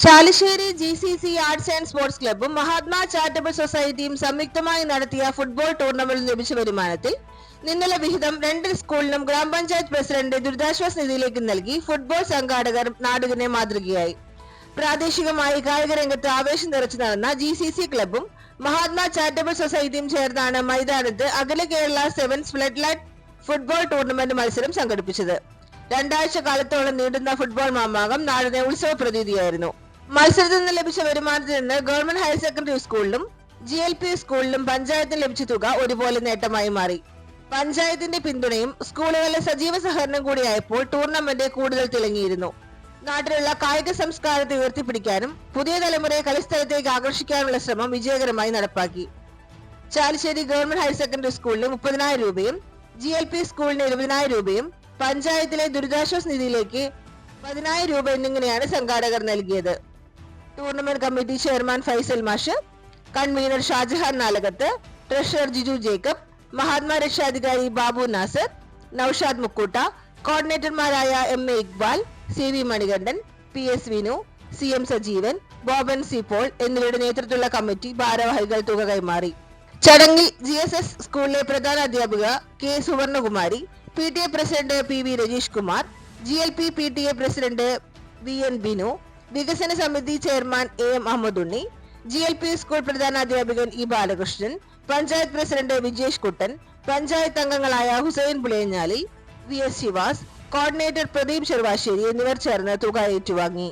Chalissery G C C arts and sports ക്ലബ്ബും Mahatma charitable സൊസൈറ്റിയും സംയുക്തമായി നടത്തിയ ഫുട്ബോൾ ടൂർണമെന്റിൽ ലഭിച്ച വരുമാനത്തിൽ നിന്നലെ വിഹിതം രണ്ട് സ്കൂളിനും ഗ്രാമപഞ്ചായത്ത് പ്രസിഡന്റ് ദുരിതാശ്വാസ നിധിയിലേക്ക് നൽകി ഫുട്ബോൾ സംഘാടകർ നാടിനെ മാതൃകയായി. പ്രാദേശികമായി കായിക രംഗത്ത് ആവേശം നിറച്ചു നടന്ന ജി സി സി ക്ലബ്ബും മഹാത്മാ ചാരിറ്റബിൾ സൊസൈറ്റിയും ചേർന്നാണ് മൈതാനത്ത് അഖില Kerala sevens flood light football tournament മത്സരം സംഘടിപ്പിച്ചത്. രണ്ടാഴ്ച കാലത്തോളം നീണ്ടുന്ന ഫുട്ബോൾ മാമാകം നാടിനെ ഉത്സവ പ്രതീതിയായിരുന്നു. മത്സരത്തിൽ നിന്ന് ലഭിച്ച വരുമാനത്തിൽ നിന്ന് ഗവൺമെന്റ് ഹയർ സെക്കൻഡറി സ്കൂളിലും ജി എൽ പി സ്കൂളിലും പഞ്ചായത്തിന് ലഭിച്ച തുക ഒരുപോലെ നേട്ടമായി മാറി. പഞ്ചായത്തിന്റെ പിന്തുണയും സ്കൂളുകളിലെ സജീവ സഹകരണം കൂടിയായപ്പോൾ ടൂർണമെന്റ് കൂടുതൽ തിളങ്ങിയിരുന്നു. നാട്ടിലുള്ള കായിക സംസ്കാരത്തെ ഉയർത്തിപ്പിടിക്കാനും പുതിയ തലമുറയെ കളിസ്ഥലത്തേക്ക് ആകർഷിക്കാനുള്ള ശ്രമം വിജയകരമായി നടപ്പാക്കി. ചാലിശ്ശേരി ഗവൺമെന്റ് ഹയർ സെക്കൻഡറി സ്കൂളിന് മുപ്പതിനായിരം രൂപയും ജി എൽ പി സ്കൂളിന് ഇരുപതിനായിരം രൂപയും പഞ്ചായത്തിലെ ദുരിതാശ്വാസ നിധിയിലേക്ക് പതിനായിരം രൂപ എന്നിങ്ങനെയാണ് സംഘാടകർ നൽകിയത്. ടൂർണമെന്റ് കമ്മിറ്റി ചെയർമാൻ ഫൈസൽ മാഷ് convener Shajahan Nalakath treasurer Jiju Jacob Mahatma രക്ഷാധികാരി Babu Nasar Noushad Mukkutta കോർഡിനേറ്റർമാരായ M A Iqbal C V Manikandan P S Vinu C M Sajeevan Boban C Paul എന്നിവരുടെ നേതൃത്വത്തിലുള്ള കമ്മിറ്റി ഭാരവാഹികൾ തുക കൈമാറി. ചടങ്ങിൽ ജി എസ് എസ് സ്കൂളിലെ പ്രധാന അധ്യാപിക K Suvarnakumari P T A president P V Rajeesh Kumar G L P P T A president V N Binu വികസന സമിതി chairman A M Ahammed Unni G L P school പ്രധാന അധ്യാപകൻ E Balakrishnan panchayat president Vijesh Kuttan panchayat അംഗങ്ങളായ Hussain Puliyanjali V S Sivas coordinator Pradeep Cheruvassery എന്നിവർ ചേർന്ന് തുക ഏറ്റുവാങ്ങി.